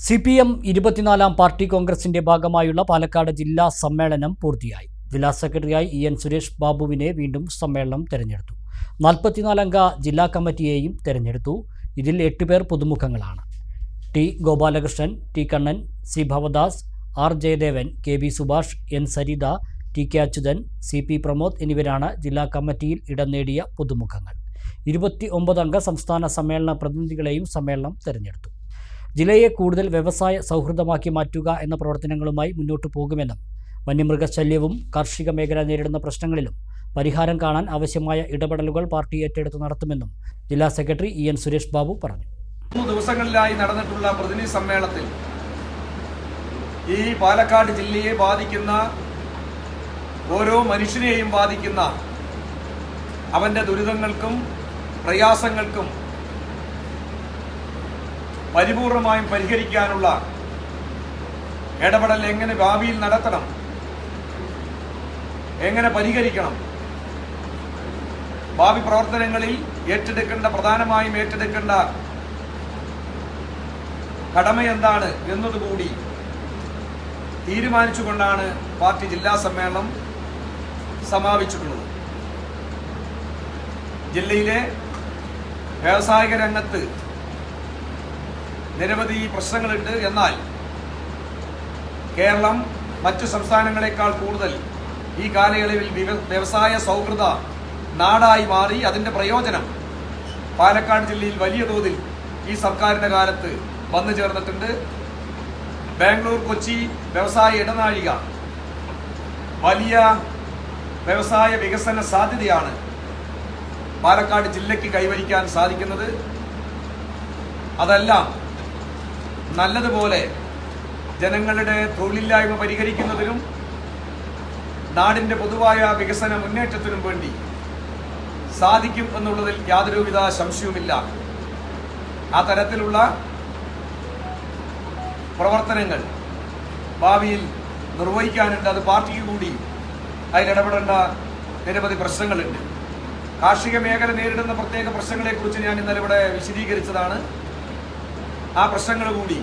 C P M ഇരുപത്തിനാലാം party കോൺഗ്രസിന്റെ ഭാഗമായുള്ള പാലക്കാട് ജില്ലാ സമ്മേളനം പൂർത്തിയായി. ജില്ലാ സെക്രട്ടറിയായി ഇ എൻ സുരേഷ് ബാബുവിനെ വീണ്ടും സമ്മേളനം തെരഞ്ഞെടുത്തു. നാൽപ്പത്തിനാലംഗ ജില്ലാ കമ്മിറ്റിയെയും തെരഞ്ഞെടുത്തു. ഇതിൽ എട്ട് പേർ പുതുമുഖങ്ങളാണ്. T Gopalakrishnan T Kannan C Bhavadas R Jayadevan K B Subhash N Saritha T K Achuthan C P Pramod എന്നിവരാണ് ജില്ലാ കമ്മിറ്റിയിൽ ഇടം നേടിയ പുതുമുഖങ്ങൾ. ഇരുപത്തി ഒമ്പതംഗ സംസ്ഥാന സമ്മേളന പ്രതിനിധികളെയും സമ്മേളനം തെരഞ്ഞെടുത്തു. ജില്ലയെ കൂടുതൽ വ്യവസായ സൗഹൃദമാക്കി മാറ്റുക എന്ന പ്രവർത്തനങ്ങളുമായി മുന്നോട്ടു പോകുമെന്നും വന്യമൃഗശല്യവും കാർഷിക മേഖല നേരിടുന്ന പ്രശ്നങ്ങളിലും പരിഹാരം കാണാൻ ആവശ്യമായ ഇടപെടലുകൾ പാർട്ടി ഏറ്റെടുത്ത് നടത്തുമെന്നും ജില്ലാ secretary E N Suresh Babu പറഞ്ഞു. മൂന്ന് ദിവസങ്ങളിലായി നടന്നിട്ടുള്ള പ്രതിനിധി സമ്മേളനത്തിൽ ഈ പാലക്കാട് ജില്ലയെ ബാധിക്കുന്ന ഓരോ മനുഷ്യനെയും ബാധിക്കുന്ന അവന്റെ ദുരിതങ്ങൾക്കും പ്രയാസങ്ങൾക്കും പരിപൂർണമായും പരിഹരിക്കാനുള്ള ഇടപെടൽ എങ്ങനെ ഭാവിയിൽ നടത്തണം? എങ്ങനെ പരിഹരിക്കണം? ഭാവി പ്രവർത്തനങ്ങളിൽ ഏറ്റെടുക്കേണ്ട പ്രധാനമായും ഏറ്റെടുക്കേണ്ട കടമ എന്താണ് എന്നതുകൂടി തീരുമാനിച്ചുകൊണ്ടാണ് പാർട്ടി ജില്ലാ സമ്മേളനം സമാപിച്ചിട്ടുള്ളത്. ജില്ലയിലെ വ്യാവസായിക രംഗത്ത് നിരവധി പ്രശ്നങ്ങളുണ്ട്. എന്നാൽ കേരളം മറ്റു സംസ്ഥാനങ്ങളെക്കാൾ കൂടുതൽ ഈ കാലയളവിൽ വ്യവസായ സൗഹൃദ നാടായി മാറി. അതിന്റെ പ്രയോജനം പാലക്കാട് ജില്ലയിൽ വലിയ തോതിൽ ഈ സർക്കാരിന്റെ കാലത്ത് വന്നു ചേർന്നിട്ടുണ്ട്. ബാംഗ്ലൂർ കൊച്ചി വ്യവസായ ഇടനാഴിക വലിയ വ്യവസായ വികസന സാധ്യതയാണ് പാലക്കാട് ജില്ലയ്ക്ക് കൈവരിക്കാൻ സാധിക്കുന്നത്. അതെല്ലാം നല്ലതുപോലെ ജനങ്ങളുടെ തൊഴിലില്ലായ്മ പരിഹരിക്കുന്നതിനും നാടിന്റെ പൊതുവായ വികസന മുന്നേറ്റത്തിനും വേണ്ടി സാധിക്കും എന്നുള്ളതിൽ യാതൊരുവിധ സംശയവുമില്ല. ആ തരത്തിലുള്ള പ്രവർത്തനങ്ങൾ ഭാവിയിൽ നിർവഹിക്കാനുണ്ട്. അത് പാർട്ടിക്ക് കൂടി അതിലിടപെടേണ്ട നിരവധി പ്രശ്നങ്ങളുണ്ട്. കാർഷിക മേഖല നേരിടുന്ന പ്രത്യേക പ്രശ്നങ്ങളെക്കുറിച്ച് ഞാൻ ഇന്നലെ ഇവിടെ വിശദീകരിച്ചതാണ്. ആ പ്രശ്നങ്ങൾ കൂടി.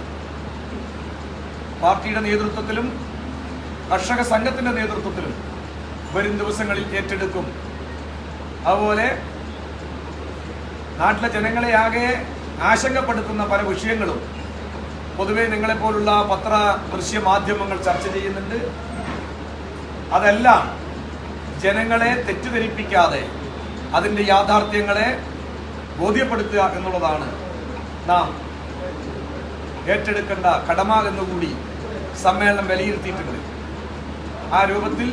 പാർട്ടിയുടെ നേതൃത്വത്തിലും കർഷക സംഘത്തിന്റെ നേതൃത്വത്തിലും വരും ദിവസങ്ങളിൽ ഏറ്റെടുക്കും. അതുപോലെ നാട്ടിലെ ജനങ്ങളെ ആകെ ആശങ്കപ്പെടുത്തുന്ന പല വിഷയങ്ങളും. പൊതുവെ നിങ്ങളെപ്പോലുള്ള പത്ര ദൃശ്യ മാധ്യമങ്ങൾ ചർച്ച ചെയ്യുന്നുണ്ട്. അതെല്ലാം ജനങ്ങളെ തെറ്റിദ്ധരിപ്പിക്കാതെ അതിന്റെ യാഥാർത്ഥ്യങ്ങളെ ബോധ്യപ്പെടുത്തുക എന്നുള്ളതാണ് നാം ഏറ്റെടുക്കേണ്ട കടമ എന്നുകൂടി സമ്മേളനം വിലയിരുത്തിയിട്ടുണ്ട് ആ രൂപത്തിൽ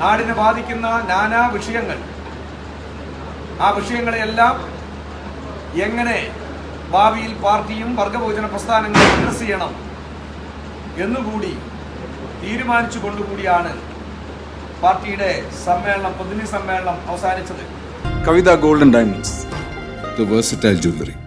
നാടിനെ ബാധിക്കുന്ന നാനാ വിഷയങ്ങൾ ആ വിഷയങ്ങളെയെല്ലാം എങ്ങനെ ഭാവിയിൽ പാർട്ടിയും വർഗഭോജന പ്രസ്ഥാനങ്ങളും അഡ്രസ് ചെയ്യണം എന്നുകൂടി തീരുമാനിച്ചു കൊണ്ടുകൂടിയാണ് പാർട്ടിയുടെ സമ്മേളനം പ്രതിനിധി സമ്മേളനം അവസാനിച്ചത് കവിത ഗോൾഡൻ ഡയമണ്ട്സ് jewelry.